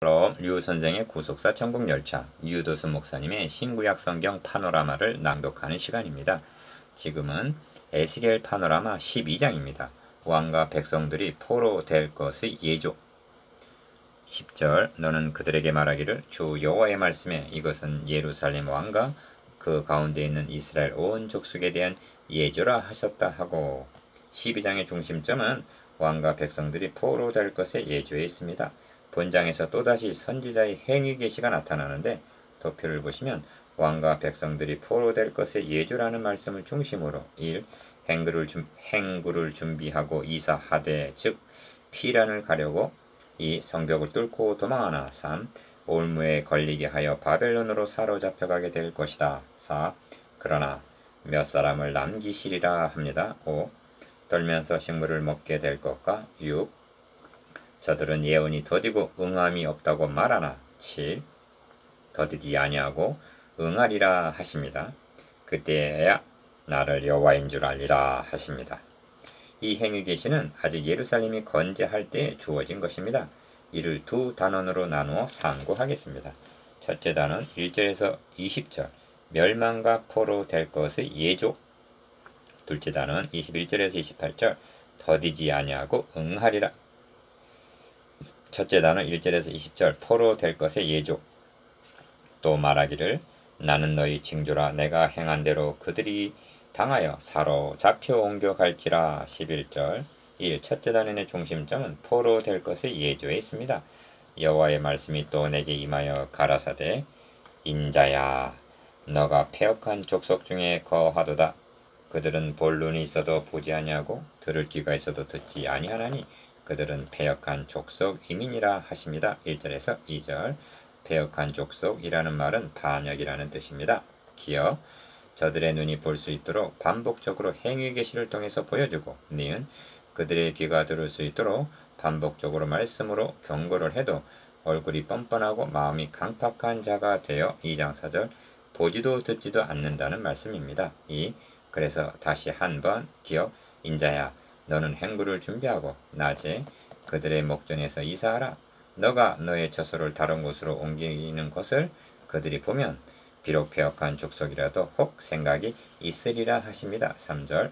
로류 선생의 구속사 천국 열차 유도수 목사님의 신구약 성경 파노라마를 낭독하는 시간입니다. 지금은 에스겔 파노라마 12장입니다. 왕과 백성들이 포로 될 것의 예조 10절 너는 그들에게 말하기를 주 여호와의 말씀에 이것은 예루살렘 왕과 그 가운데 있는 이스라엘 온 족속에 대한 예조라 하셨다 하고 12장의 중심점은 왕과 백성들이 포로 될 것의 예조에 있습니다. 본장에서 또다시 선지자의 행위 계시가 나타나는데 도표를 보시면 왕과 백성들이 포로 될 것의 예조라는 말씀을 중심으로 1. 행구를, 준, 행구를 준비하고 이사하되 즉 피란을 가려고 2. 성벽을 뚫고 도망하나 3. 올무에 걸리게 하여 바벨론으로 사로잡혀가게 될 것이다. 4. 그러나 몇 사람을 남기시리라 합니다. 5. 떨면서 식물을 먹게 될 것과 6. 저들은 예언이 더디고 응함이 없다고 말하나 7. 더디지 아니하고 응하리라 하십니다. 그때야 나를 여호와인 줄 알리라 하십니다. 이 행위 계시는 아직 예루살렘이 건재할 때 주어진 것입니다. 이를 두 단원으로 나누어 상고하겠습니다. 첫째 단원 1절에서 20절 멸망과 포로 될 것의 예조 둘째 단원 21절에서 28절 더디지 아니하고 응하리라 첫째 단어 1절에서 20절 포로 될 것의 예조 또 말하기를 나는 너희 징조라 내가 행한 대로 그들이 당하여 사로잡혀 옮겨갈지라 11절 1. 첫째 단원의 중심점은 포로 될 것의 예조에 있습니다. 여호와의 말씀이 또 내게 임하여 가라사대 인자야 너가 폐역한 족속 중에 거하도다 그들은 볼 눈이 있어도 보지 아니하고 들을 귀가 있어도 듣지 아니하나니 그들은 패역한 족속 이민이라 하십니다. 1절에서 2절 패역한 족속이라는 말은 반역이라는 뜻입니다. 기어 저들의 눈이 볼 수 있도록 반복적으로 행위 계시를 통해서 보여주고 니은 그들의 귀가 들을 수 있도록 반복적으로 말씀으로 경고를 해도 얼굴이 뻔뻔하고 마음이 강팍한 자가 되어 2장 4절 보지도 듣지도 않는다는 말씀입니다. 이 그래서 다시 한번 기어 인자야 너는 행구를 준비하고 낮에 그들의 목전에서 이사하라. 너가 너의 처소를 다른 곳으로 옮기는 것을 그들이 보면 비록 폐역한 족속이라도 혹 생각이 있으리라 하십니다. 3절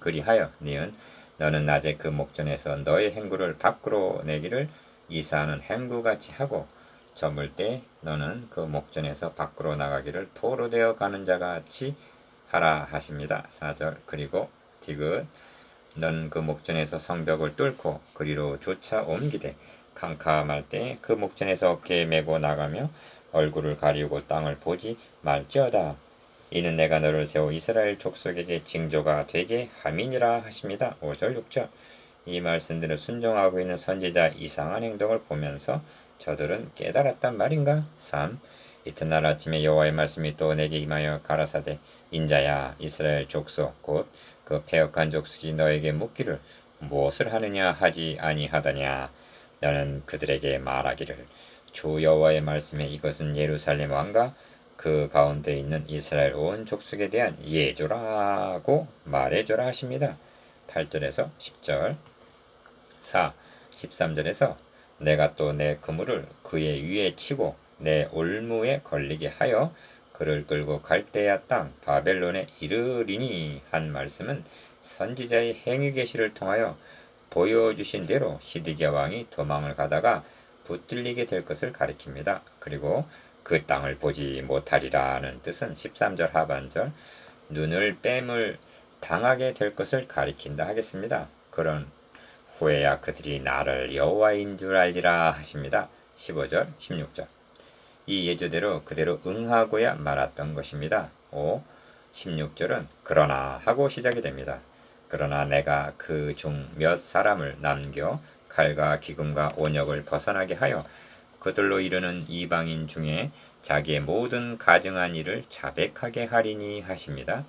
그리하여 니은 너는 낮에 그 목전에서 너의 행구를 밖으로 내기를 이사하는 행구같이 하고 저물 때 너는 그 목전에서 밖으로 나가기를 포로 되어 가는 자같이 하라 하십니다. 4절 그리고 디귿 너는 그 목전에서 성벽을 뚫고 그리로 쫓아 옮기되 캄캄할 때 그 목전에서 어깨에 메고 나가며 얼굴을 가리우고 땅을 보지 말지어다. 이는 내가 너를 세워 이스라엘 족속에게 징조가 되게 함이니라 하십니다. 5절 6절 이 말씀들을 순종하고 있는 선지자 이상한 행동을 보면서 저들은 깨달았단 말인가? 3. 이튿날 아침에 여호와의 말씀이 또 내게 임하여 가라사대 인자야 이스라엘 족속 곧 그 폐역한 족속이 너에게 묻기를 무엇을 하느냐 하지 아니하더냐 너는 그들에게 말하기를 주 여호와의 말씀에 이것은 예루살렘 왕과 그 가운데 있는 이스라엘 온 족속에 대한 예조라고 말해줘라 하십니다. 8절에서 10절 4. 13절에서 내가 또 내 그물을 그의 위에 치고 내 올무에 걸리게 하여 그를 끌고 갈대야 땅 바벨론에 이르리니 한 말씀은 선지자의 행위 계시를 통하여 보여주신 대로 시드기야 왕이 도망을 가다가 붙들리게 될 것을 가리킵니다. 그리고 그 땅을 보지 못하리라는 뜻은 13절 하반절 눈을 뺨을 당하게 될 것을 가리킨다 하겠습니다. 그런 후에야 그들이 나를 여호와인 줄 알리라 하십니다. 15절 16절 이 예조대로 그대로 응하고야 말았던 것입니다. 5. 16절은 그러나 하고 시작이 됩니다. 그러나 내가 그 중 몇 사람을 남겨 칼과 기금과 온역을 벗어나게 하여 그들로 이르는 이방인 중에 자기의 모든 가증한 일을 자백하게 하리니 하십니다.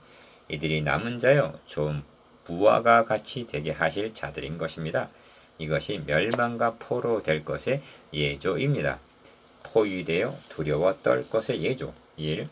이들이 남은 자여 좋은 부하가 같이 되게 하실 자들인 것입니다. 이것이 멸망과 포로 될 것의 예조입니다. 포위되어 두려워 떨 것의 예조 1.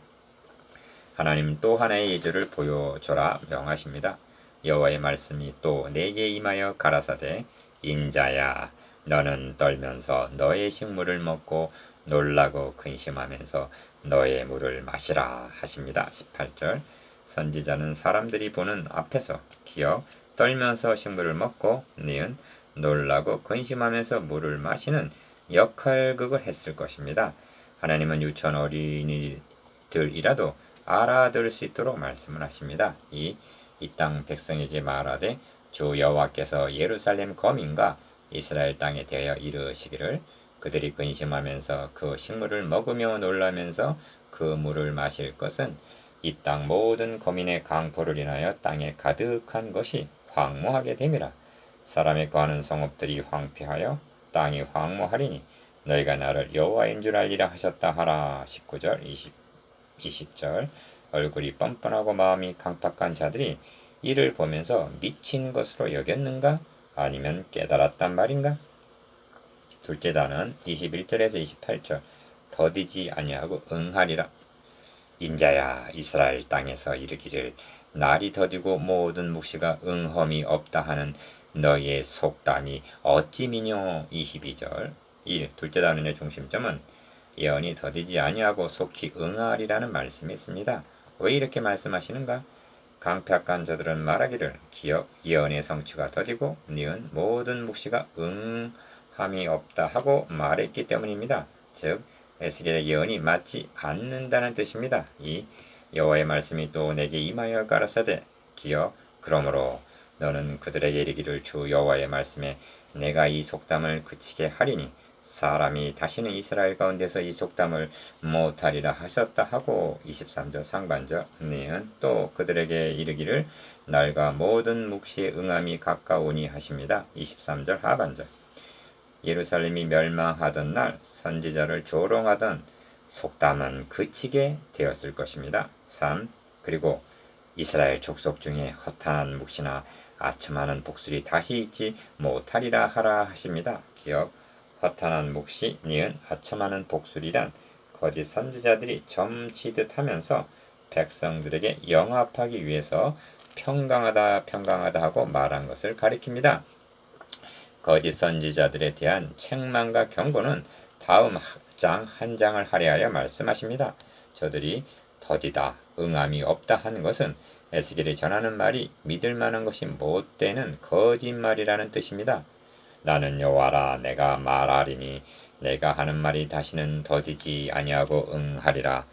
하나님 또 하나의 예조를 보여줘라 명하십니다. 여호와의 말씀이 또 내게 임하여 가라사대 인자야 너는 떨면서 너의 식물을 먹고 놀라고 근심하면서 너의 물을 마시라 하십니다. 18절 선지자는 사람들이 보는 앞에서 기어 떨면서 식물을 먹고 니은 놀라고 근심하면서 물을 마시는 역할극을 했을 것입니다. 하나님은 유치원 어린이들이라도 알아들을 수 있도록 말씀을 하십니다. 이 이 땅 백성에게 말하되 주 여호와께서 예루살렘 거민과 이스라엘 땅에 대하여 이르시기를 그들이 근심하면서 그 식물을 먹으며 놀라면서 그 물을 마실 것은 이 땅 모든 거민의 강포를 인하여 땅에 가득한 것이 황무하게 됨이라 사람의 거하는 성읍들이 황폐하여 땅이 황무하리니 너희가 나를 여호와인 줄 알리라 하셨다 하라. 19절 20, 20절. 얼굴이 뻔뻔하고 마음이 강팍한 자들이 이를 보면서 미친 것으로 여겼는가? 아니면 깨달았단 말인가? 둘째 단은 21절에서 28절. 더디지 아니하고 응하리라. 인자야 이스라엘 땅에서 이르기를 날이 더디고 모든 묵시가 응험이 없다 하는 너희의 속담이 어찌 미뇨 22절 1. 둘째 단원의 중심점은 예언이 더디지 아니하고 속히 응하리라는 말씀이 있습니다. 왜 이렇게 말씀하시는가? 강팍한 자들은 말하기를 기억 예언의 성취가 더디고 니은 모든 묵시가 응함이 없다 하고 말했기 때문입니다. 즉 에스겔의 예언이 맞지 않는다는 뜻입니다. 이 여호와의 말씀이 또 내게 임하여 가라사대 기어 그러므로 너는 그들에게 이르기를 주 여호와의 말씀에 내가 이 속담을 그치게 하리니 사람이 다시는 이스라엘 가운데서 이 속담을 못하리라 하셨다 하고 23절 상반절 니은 또 그들에게 이르기를 날과 모든 묵시의 응함이 가까우니 하십니다. 23절 하반절 예루살렘이 멸망하던 날 선지자를 조롱하던 속담은 그치게 되었을 것입니다. 3. 그리고 이스라엘 족속 중에 허탄한 묵시나 아첨하는 복술이 다시 있지 못하리라 하라 하십니다. 기억 허탄한 묵시, 니은 아첨하는 복술이란 거짓 선지자들이 점치듯 하면서 백성들에게 영합하기 위해서 평강하다 평강하다 하고 말한 것을 가리킵니다. 거짓 선지자들에 대한 책망과 경고는 다음 장 한 장을 할애하여 말씀하십니다. 저들이 더디다, 응함이 없다 하는 것은 에스겔이 전하는 말이 믿을 만한 것이 못 되는 거짓말이라는 뜻입니다. 나는 여호와라 내가 말하리니 내가 하는 말이 다시는 더디지 아니하고 응하리라.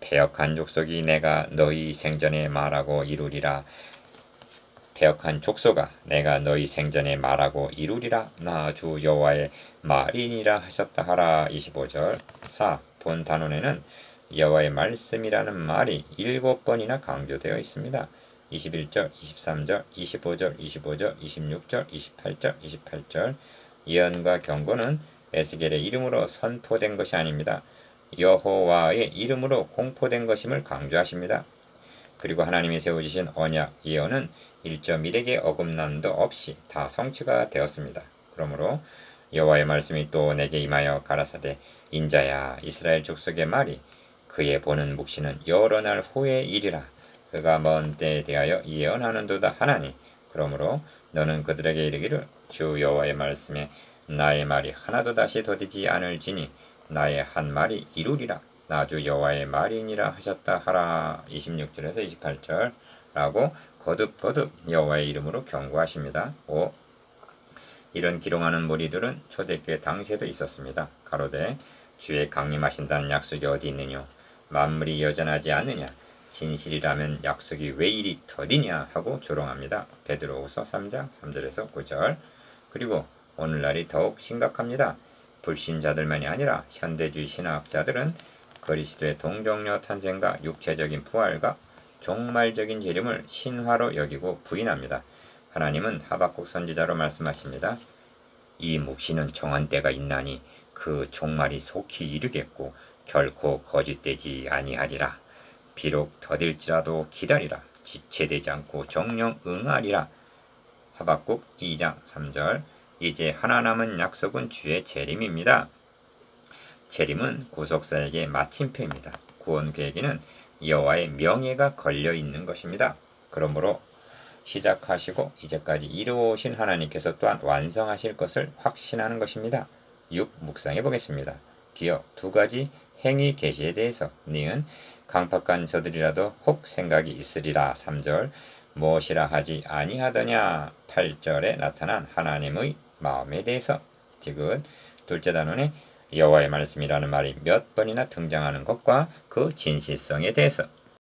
폐역한 족속이 내가 너희 생전에 말하고 이루리라. 폐역한 족속아 내가 너희 생전에 말하고 이루리라 나 주 여호와의 말이니라 하셨다 하라 25절 4. 본 단원에는 여호와의 말씀이라는 말이 일곱 번이나 강조되어 있습니다. 21절, 23절, 25절, 25절, 26절, 28절, 28절 예언과 경고는 에스겔의 이름으로 선포된 것이 아닙니다. 여호와의 이름으로 공포된 것임을 강조하십니다. 그리고 하나님이 세워주신 언약 예언은 1.1에게 어긋남도 없이 다 성취가 되었습니다. 그러므로 여호와의 말씀이 또 내게 임하여 가라사대 인자야 이스라엘 족속의 말이 그의 보는 묵시는 여러 날 후의 일이라 그가 먼 때에 대하여 예언하는도다 하나니 그러므로 너는 그들에게 이르기를 주 여호와의 말씀에 나의 말이 하나도 다시 더디지 않을지니 나의 한 말이 이루리라 나주 여호와의 말이니라 하셨다 하라 26절에서 28절 라고 거듭거듭 여호와의 이름으로 경고하십니다. 5. 이런 기롱하는 무리들은 초대교회 당시에도 있었습니다. 가로되 주의 강림하신다는 약속이 어디 있느냐 만물이 여전하지 않느냐 진실이라면 약속이 왜 이리 더디냐 하고 조롱합니다. 베드로후서 3장 3절에서 9절 그리고 오늘날이 더욱 심각합니다. 불신자들만이 아니라 현대주의 신학자들은 그리스도의 동정녀 탄생과 육체적인 부활과 종말적인 재림을 신화로 여기고 부인합니다. 하나님은 하박국 선지자로 말씀하십니다. 이 묵시는 정한 때가 있나니 그 종말이 속히 이르겠고 결코 거짓되지 아니하리라. 비록 더딜지라도 기다리라. 지체되지 않고 정령 응하리라. 하박국 2장 3절 이제 하나 남은 약속은 주의 재림입니다. 재림은 구속사에게 마침표입니다. 구원 계획에는 여호와의 명예가 걸려 있는 것입니다. 그러므로 시작하시고 이제까지 이루어오신 하나님께서 또한 완성하실 것을 확신하는 것입니다. 6. 묵상해 보겠습니다. 기억 두 가지 행위 계시에 대해서 니은 강팍한 저들이라도 혹 생각이 있으리라. 3절 무엇이라 하지 아니하더냐? 8절에 나타난 하나님의 마음에 대해서. 지금 둘째 단원에 여호와의 말씀이라는 말이 몇 번이나 등장하는 것과 그 진실성에 대해서